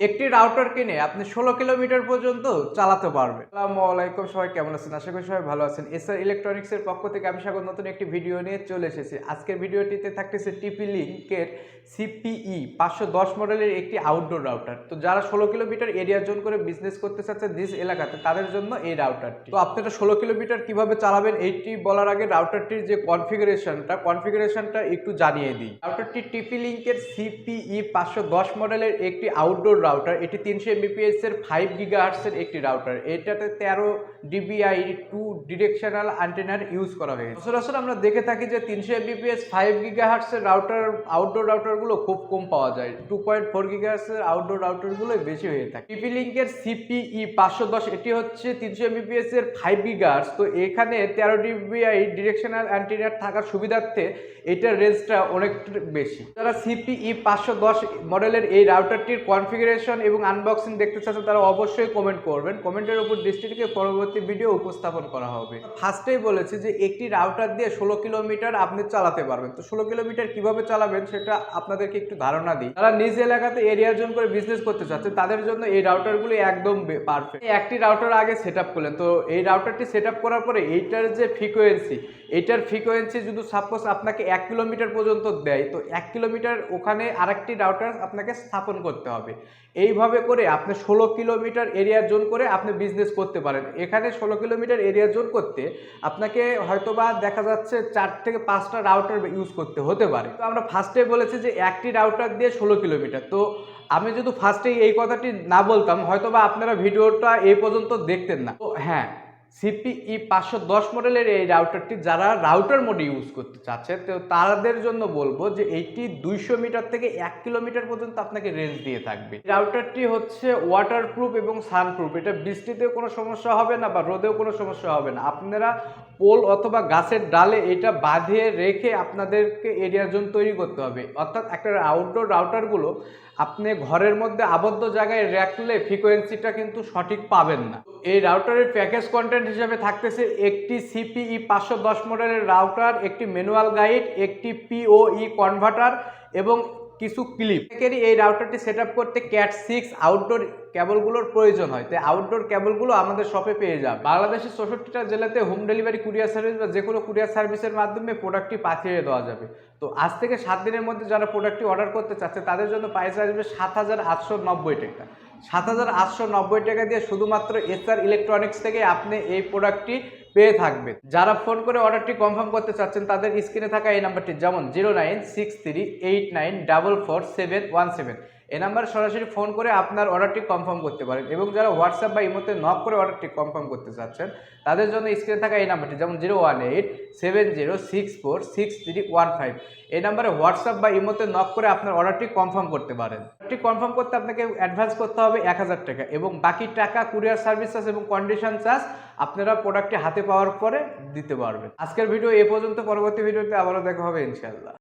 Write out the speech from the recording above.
একটি রাউটার কিনে আপনি ষোলো কিলোমিটার পর্যন্ত চালাতে পারবেন। আসসালামু আলাইকুম, সবাই কেমন আছেন? আশা করি সবাই ভালো আছেন। এসআর ইলেকট্রনিক্সের পক্ষ থেকে আমি স্বাগত, নতুন একটি ভিডিও নিয়ে চলে এসেছি। আজকের ভিডিওটিতে থাকতেছে টিপি লিঙ্কের সিপিই পাঁচশো দশ মডেলের একটি আউটডোর রাউটার তো যারা ষোলো কিলোমিটার এরিয়া জোন করে বিজনেস করতে চাচ্ছে দিস এলাকাতে, তাদের জন্য এই রাউটারটি তো আপনি আপনারা ষোলো কিলোমিটার কীভাবে চালাবেন, এইটি বলার আগে রাউটারটির যে কনফিগারেশনটা কনফিগারেশনটা একটু জানিয়ে দিই। রাউটারটি টিপি লিঙ্কের সিপিই পাঁচশো দশ মডেলের একটি আউটডোর রাউটার এটি তিনশো এমবিপিএস এর ফাইভ গিগাহার্টসের একটি রাউটার এটাতে তেরো ডিবিআই টু ডিরেকশনাল অ্যান্টেনার ইউজ করা হয়েছে। সচরাচর আমরা দেখে থাকি যে তিনশো এমবিপিএস ফাইভ গিগাহার্টসের রাউটার আউটডোর রাউটারগুলো খুব কম পাওয়া যায়। টু পয়েন্ট ফোর গিগাহার্টসের আউটডোর রাউটারগুলোই বেশি হয়ে থাকে। টিপি লিঙ্কের সিপিই পাঁচশো দশ, এটি হচ্ছে তিনশো এমবিপিএস এর ফাইভ গিগাহার্টস তো এখানে তেরো ডিবিআই ডিরেকশনাল অ্যান্টেনার থাকার সুবিধার্থে এটার রেঞ্জটা অনেকটা বেশি। যারা সিপিই পাঁচশো দশ মডেলের এই রাউটারটির কনফিগারেশন এবং আনবক্সিং দেখতে চাচ্ছেন তারা অবশ্যই কমেন্ট করবেন। কমেন্টের উপর দৃষ্টিটিকে পরবর্তী ভিডিও উপস্থাপন করা হবে। ফার্স্টেই বলেছি যে একটি রাউটার দিয়ে ষোলো কিলোমিটার আপনি চালাতে পারবেন। তো ষোলো কিলোমিটার কীভাবে চালাবেন সেটা আপনাদেরকে একটু ধারণা দিই। তারা নিজ এলাকাতে এরিয়া জোন করে বিজনেস করতে চাচ্ছে, তাদের জন্য এই রাউটারগুলি একদম পারফেক্ট একটি রাউটার আগে সেট আপ করলেন। তো এই রাউটারটি সেট আপ করার পরে এইটার যে ফ্রিকোয়েন্সি এইটার ফ্রিকোয়েন্সি যদি সাপোজ আপনাকে এক কিলোমিটার পর্যন্ত দেয়, তো এক কিলোমিটার ওখানে আরেকটি রাউটার আপনাকে স্থাপন করতে হবে। এইভাবে করে আপনি ষোলো কিলোমিটার এরিয়া জোন করে আপনি বিজনেস করতে পারেন। এখানে ষোলো কিলোমিটার এরিয়া জোন করতে আপনাকে হয়তোবা দেখা যাচ্ছে চার থেকে পাঁচটা রাউটার ইউজ করতে হতে পারে। তো আমরা ফার্স্টে বলেছি যে একটি রাউটার দিয়ে ষোলো কিলোমিটার। তো আমি যদি ফার্স্টে এই কথাটি না বলতাম, হয়তোবা আপনারা ভিডিওটা এই পর্যন্ত দেখতেন না। তো হ্যাঁ সিপিই পাঁচশো দশ মডেলের এই রাউটারটি যারা রাউটার মোডে ইউজ করতে চাচ্ছে, তো তাদের জন্য বলব যে এইটি দুইশো মিটার থেকে এক কিলোমিটার পর্যন্ত আপনাকে রেঞ্জ দিয়ে থাকবে। রাউটারটি হচ্ছে ওয়াটার প্রুফ এবং সানপ্রুফ এটা বৃষ্টিতেও কোনো সমস্যা হবে না বা রোদেও কোনো সমস্যা হবে না। আপনারা পোল অথবা গাছের ডালে এটা বাঁধিয়ে রেখে আপনাদেরকে এরিয়া জোন তৈরি করতে হবে। অর্থাৎ একটা আউটডোর রাউটারগুলো আপনি ঘরের মধ্যে আবদ্ধ জায়গায় রাখলে ফ্রিকোয়েন্সিটা কিন্তু সঠিক পাবেন না। এই রাউটারের প্যাকেজ কন্টেন্ট হিসেবে থাকতেছে একটি সিপিই পাঁচশো দশ মডেলের রাউটার একটি ম্যানুয়াল গাইড একটি পিওই কনভার্টার এবং কিছু ক্লিপ এই রাউটারটি সেট করতে ক্যাট সিক্স আউটডোর কেবলগুলোর প্রয়োজন হয়। তাই আউটডোর কেবলগুলো আমাদের শপে পেয়ে যাবে। বাংলাদেশের চৌষট্টিটা জেলাতে হোম ডেলিভারি কুরিয়ার সার্ভিস বা যে কোনো কুরিয়ার সার্ভিসের মাধ্যমে প্রোডাক্টটি পাঠিয়ে দেওয়া যাবে। তো আজ থেকে সাত দিনের মধ্যে যারা প্রোডাক্টটি অর্ডার করতে চাচ্ছে, তাদের জন্য প্রাইস আসবে সাত হাজার আটশো নব্বই টাকা। সাত হাজার আটশো নব্বই টাকা দিয়ে শুধুমাত্র এসআর ইলেকট্রনিক্স থেকে আপনি এই প্রোডাক্টটি পেয়ে থাকবেন যারা ফোন করে অর্ডারটি কনফার্ম করতে চাচ্ছেন, তাদের স্ক্রিনে থাকা এই নাম্বারটি, যেমন zero nine six three eight nine double four seven one seven. এই নাম্বার সরাসরি ফোন করে আপনার অর্ডারটি কনফার্ম করতে পারেন এবং যারা হোয়াটসঅ্যাপ বা ইমোতে নক করে অর্ডারটি কনফার্ম করতে চাচ্ছেন, তাদের জন্য স্ক্রিনে থাকা এই নাম্বারটি, যেমন zero one eight seven zero six four six three one five. এই নাম্বারে হোয়াটসঅ্যাপ বা ইমোতে নক করে আপনার অর্ডারটি কনফার্ম করতে পারেন। অর্ডারটি কনফার্ম করতে আপনাকে অ্যাডভান্স করতে হবে এক হাজার টাকা এবং বাকি টাকা, কুরিয়ার সার্ভিস চার্জ এবং কন্ডিশন চার্জ আপনারা প্রোডাক্টটি হাতে পাওয়ার পরে দিতে পারবেন। আজকের ভিডিও এ পর্যন্ত, পরবর্তী ভিডিওতে আবারও দেখা হবে ইনশাআল্লাহ।